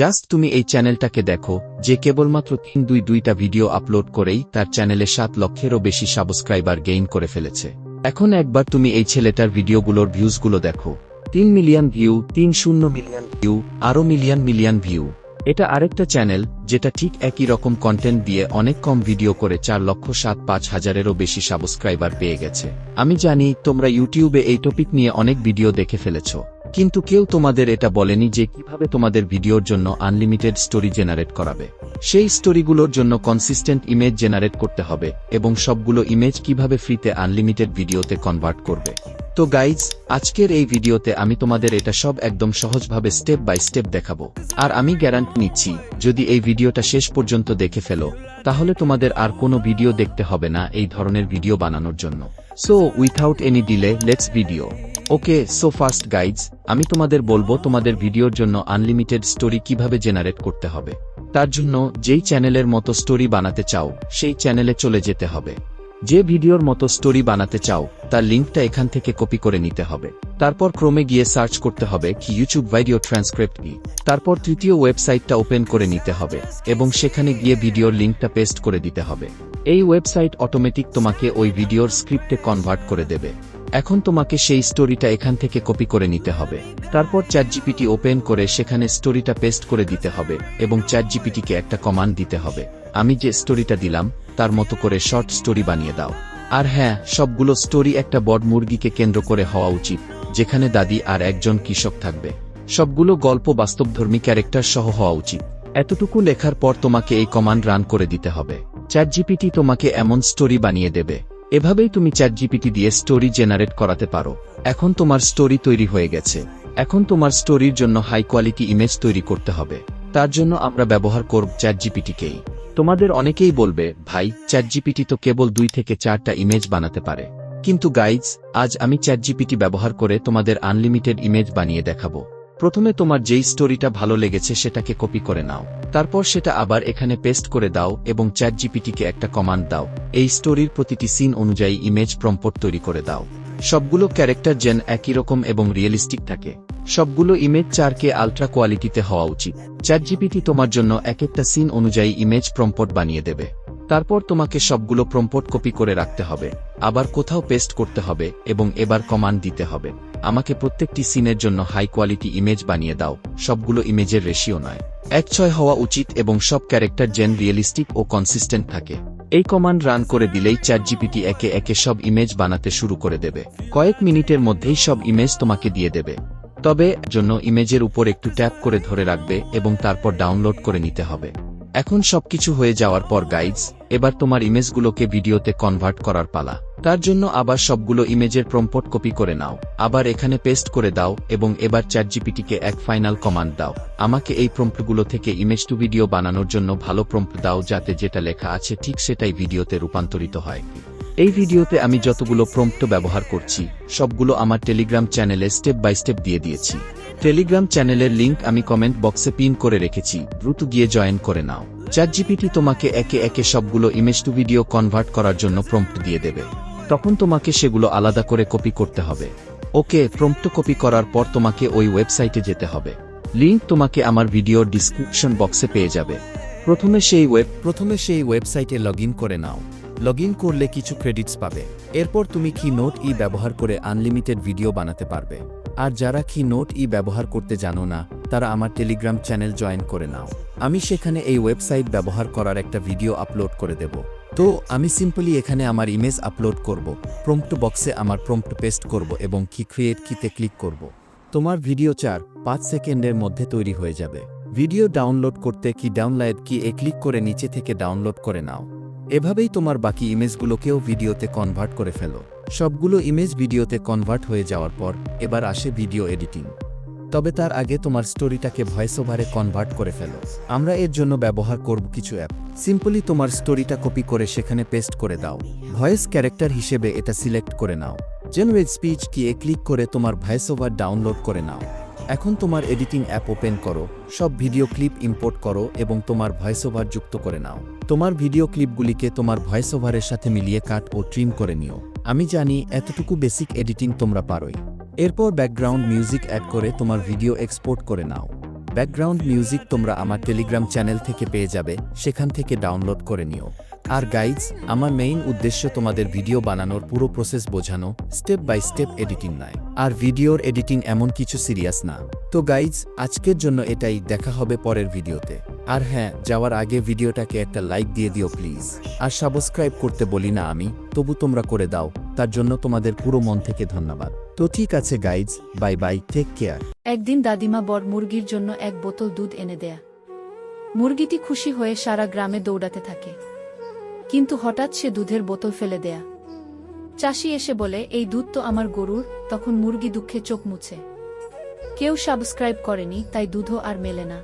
Just তুমি এই চ্যানেলটাকে দেখো, যে কেবলমাত্র তিন দুই দুইটা ভিডিও আপলোড করেই তার চ্যানেলে সাত লক্ষেরও বেশি সাবস্ক্রাইবার গেইন করে ফেলেছে। এখন একবার তুমি এই ছেলেটার ভিডিওগুলোর ভিউজগুলো দেখো। তিন মিলিয়ন ভিউ তিন শূন্য মিলিয়ন ভিউ আরও মিলিয়ন মিলিয়ন ভিউ এটা আরেকটা চ্যানেল, যেটা ঠিক একই রকম কন্টেন্ট দিয়ে অনেক কম ভিডিও করে চার লক্ষ সাত পাঁচ হাজারেরও বেশি সাবস্ক্রাইবার পেয়ে গেছে। আমি জানি, তোমরা ইউটিউবে এই টপিক নিয়ে অনেক ভিডিও দেখে ফেলেছো। কিন্তু কেউ তোমাদের এটা বলেনি যে কীভাবে তোমাদের ভিডিওর জন্য আনলিমিটেড স্টোরি জেনারেট করাবে। সেই স্টোরিগুলোর জন্য কনসিস্টেন্ট ইমেজ জেনারেট করতে হবে এবং সবগুলো ইমেজ কীভাবে ফ্রিতে আনলিমিটেড ভিডিওতে কনভার্ট করবে। তো গাইজ আজকের এই ভিডিওতে আমি তোমাদের এটা সব একদম সহজভাবে স্টেপ বাই স্টেপ দেখাবো। আর আমি গ্যারান্টি নিচ্ছি, যদি এই ভিডিওটা শেষ পর্যন্ত দেখে ফেলো, তাহলে তোমাদের আর কোনো ভিডিও দেখতে হবে না এই ধরনের ভিডিও বানানোর জন্য। So without any delay let's video okay so first guides আমি তোমাদের বলব তোমাদের ভিডিওর জন্য আনলিমিটেড স্টোরি কীভাবে জেনারেট করতে হবে। তার জন্য যেই চ্যানেলের মতো স্টোরি বানাতে চাও, সেই চ্যানেলে চলে যেতে হবে। যে ভিডিওর মতো স্টোরি বানাতে চাও, তার লিঙ্কটা এখান থেকে কপি করে নিতে হবে। তারপর ক্রমে গিয়ে সার্চ করতে হবে কি ইউটিউব ভিডিও ট্রান্সক্রিপ্ট কি। তারপর তৃতীয় ওয়েবসাইটটা ওপেন করে নিতে হবে এবং সেখানে গিয়ে ভিডিওর লিঙ্কটা পেস্ট করে দিতে হবে। এই ওয়েবসাইট অটোমেটিক তোমাকে ওই ভিডিওর স্ক্রিপ্টে কনভার্ট করে দেবে। এখন তোমাকে সেই স্টোরিটা এখান থেকে কপি করে নিতে হবে। তারপর চ্যাট জিপিটি ওপেন করে সেখানে স্টোরিটা পেস্ট করে দিতে হবে এবং চ্যাট জিপিটিকে একটা কমান্ড দিতে হবে। আমি যে স্টোরিটা দিলাম, তার মতো করে শর্ট স্টোরি বানিয়ে দাও। আর হ্যাঁ সবগুলো স্টোরি একটা বড মুরগিকে কেন্দ্র করে হওয়া উচিত, যেখানে দাদি আর একজন কৃষক থাকবে। সবগুলো গল্প বাস্তবধর্মী ক্যারেক্টার সহ হওয়া উচিত। এতটুকু লেখার পর তোমাকে এই কমান্ড রান করে দিতে হবে। চ্যাট জিপিটি তোমাকে এমন স্টোরি বানিয়ে দেবে। এভাবেই তুমি চ্যাট জিপিটি দিয়ে স্টোরি জেনারেট করাতে পারো। এখন তোমার স্টোরি তৈরি হয়ে গেছে। এখন তোমার স্টোরির জন্য হাই কোয়ালিটি ইমেজ তৈরি করতে হবে। তার জন্য আমরা ব্যবহার করব চ্যাট জিপিটিকেই তোমাদের অনেকেই বলবে, ভাই চ্যাট জিপিটি তো কেবল দুই থেকে চারটা ইমেজ বানাতে পারে। কিন্তু গাইজ আজ আমি চ্যাট জিপিটি ব্যবহার করে তোমাদের আনলিমিটেড ইমেজ বানিয়ে দেখাবো। প্রথমে তোমার যেই স্টোরিটা ভালো লেগেছে সেটাকে কপি করে নাও। তারপর সেটা আবার এখানে পেস্ট করে দাও এবং চ্যাট জিপিটিকে একটা কমান্ড দাও। এই স্টোরির প্রতিটি সিন অনুযায়ী ইমেজ প্রম্পট তৈরি করে দাও। সবগুলো ক্যারেক্টার জেন একই রকম এবং রিয়েলিস্টিক থাকে। সবগুলো ইমেজ চারকে আলট্রা কোয়ালিটিতে হওয়া উচিত। চ্যাট জিপিটি তোমার জন্য এক একটা সিন অনুযায়ী ইমেজ প্রম্পট বানিয়ে দেবে। তারপর তোমাকে সবগুলো প্রম্পট কপি করে রাখতে হবে, আবার কোথাও পেস্ট করতে হবে এবং এবার কমান্ড দিতে হবে। আমাকে প্রত্যেকটি সিনের জন্য হাই কোয়ালিটি ইমেজ বানিয়ে দাও, সবগুলো ইমেজের রেশিও নয়। এক ছয় হওয়া উচিত এবং সব ক্যারেক্টার জেন রিয়েলিস্টিক ও কনসিস্টেন্ট থাকে। এই কমান্ড রান করে দিলেই চ্যাট জিপিটি একে একে সব ইমেজ বানাতে শুরু করে দেবে। কয়েক মিনিটের মধ্যেই সব ইমেজ তোমাকে দিয়ে দেবে। তবে জন্য ইমেজের উপর একটু ট্যাপ করে ধরে রাখবে এবং তারপর ডাউনলোড করে নিতে হবে। এখন সবকিছু হয়ে যাওয়ার পর গাইডস এবার তোমার ইমেজগুলোকে ভিডিওতে কনভার্ট করার পালা। তার জন্য আবার সবগুলো ইমেজের প্রম্পট কপি করে নাও। আবার এখানে পেস্ট করে দাও এবং এবার চ্যাট জিপিটিকে এক ফাইনাল কমান্ড দাও। আমাকে এই প্রম্পটগুলো থেকে ইমেজ টু ভিডিও বানানোর জন্য ভালো প্রম্পট দাও যাতে যেটা লেখা আছে ঠিক সেটাই ভিডিওতে রূপান্তরিত হয়। এই ভিডিওতে আমি যতগুলো প্রম্পট ব্যবহার করছি, সবগুলো আমার টেলিগ্রাম চ্যানেলে স্টেপ বাই স্টেপ দিয়ে দিয়েছি। টেলিগ্রাম চ্যানেলের লিংক আমি কমেন্ট বক্সে পিন করে রেখেছি। দ্রুত গিয়ে জয়েন করে নাও। চ্যাট জিপিটি তোমাকে একে একে সবগুলো ইমেজ টু ভিডিও কনভার্ট করার জন্য প্রম্পট দিয়ে দেবে। তখন তোমাকে সেগুলো আলাদা করে কপি করতে হবে। ওকে প্রম্পট কপি করার পর তোমাকে ওই ওয়েবসাইটে যেতে হবে। লিংক তোমাকে আমার ভিডিওর ডিসক্রিপশন বক্সে পেয়ে যাবে। প্রথমে সেই ওয়েব প্রথমে সেই ওয়েবসাইটে লগ করে নাও। লগ করলে কিছু ক্রেডিটস পাবে। এরপর তুমি কি নোট ই ব্যবহার করে আনলিমিটেড ভিডিও বানাতে পারবে। আর যারা কি নোট ই ব্যবহার করতে জানো না, তারা আমার টেলিগ্রাম চ্যানেল জয়েন করে নাও। আমি সেখানে এই ওয়েবসাইট ব্যবহার করার একটা ভিডিও আপলোড করে দেব। তো, আমি সিম্পলি এখানে আমার ইমেজ আপলোড করব, প্রম্পট বক্সে আমার প্রম্পট পেস্ট করব এবং কি ক্রিয়েট কিতে ক্লিক করব। তোমার ভিডিও চার, পাঁচ সেকেন্ডের মধ্যে তৈরি হয়ে যাবে। ভিডিও ডাউনলোড করতে কি ডাউনলাইড কি এ ক্লিক করে নিচে থেকে ডাউনলোড করে নাও। এভাবেই তোমার বাকি ইমেজগুলোকেও ভিডিওতে কনভার্ট করে ফেলো। সবগুলো ইমেজ ভিডিওতে কনভার্ট হয়ে যাওয়ার পর এবার আসে ভিডিও এডিটিং তবে তার আগে তোমার স্টোরিটাকে ভয়েস ওভারে কনভার্ট করে ফেলো। আমরা এর জন্য ব্যবহার করব কিছু অ্যাপ সিম্পলি তোমার স্টোরিটা কপি করে সেখানে পেস্ট করে দাও। ভয়েস ক্যারেক্টার হিসেবে এটা সিলেক্ট করে নাও। জেনুয়েজ স্পিচ কি এ ক্লিক করে তোমার ভয়েস ওভার ডাউনলোড করে নাও। এখন তোমার এডিটিং অ্যাপ ওপেন করো, সব ভিডিও ক্লিপ ইম্পোর্ট করো এবং তোমার ভয়েস ওভার যুক্ত করে নাও। তোমার ভিডিও ক্লিপগুলিকে তোমার ভয়েস ওভারের সাথে মিলিয়ে কাট ও ট্রিম করে নিও। আমি জানি এতটুকু বেসিক এডিটিং তোমরা পারোই। এরপর ব্যাকগ্রাউন্ড মিউজিক অ্যাড করে তোমার ভিডিও এক্সপোর্ট করে নাও। ব্যাকগ্রাউন্ড মিউজিক তোমরা আমার টেলিগ্রাম চ্যানেল থেকে পেয়ে যাবে, সেখান থেকে ডাউনলোড করে নিও। আর গাইজ, আমার মেইন উদ্দেশ্য তোমাদের ভিডিও বানানোর পুরো প্রসেস বোঝানো স্টেপ বাই স্টেপ এডিটিং নয়। আর ভিডিওর এডিটিং এমন কিছু সিরিয়াস না। তো গাইজ, আজকের জন্য এটাই, দেখা হবে পরের ভিডিওতে আর হ্যাঁ যাওয়ার আগে ভিডিওটাকে একটা লাইক দিয়ে দিও প্লিজ আর সাবস্ক্রাইব করতে বলি না আমি, তবু তোমরা করে দাও, তার জন্য তোমাদের পুরো মন থেকে ধন্যবাদ। তো ঠিক আছে guys bye bye take care একদিন দাদিমা বড় মুরগির জন্য এক বোতল দুধ এনে দেয়া। মুরগিটি খুশি হয়ে সারা গ্রামে দৌড়াতে থাকে। কিন্তু হঠাৎ সে দুধের বোতল ফেলে দেয়া। চাষি এসে বলে, এই দুধ তো আমার গরুর। তখন মুরগি দুঃখে চোখ মুছে। কেউ সাবস্ক্রাইব করেনি, তাই দুধও আর মেলে না।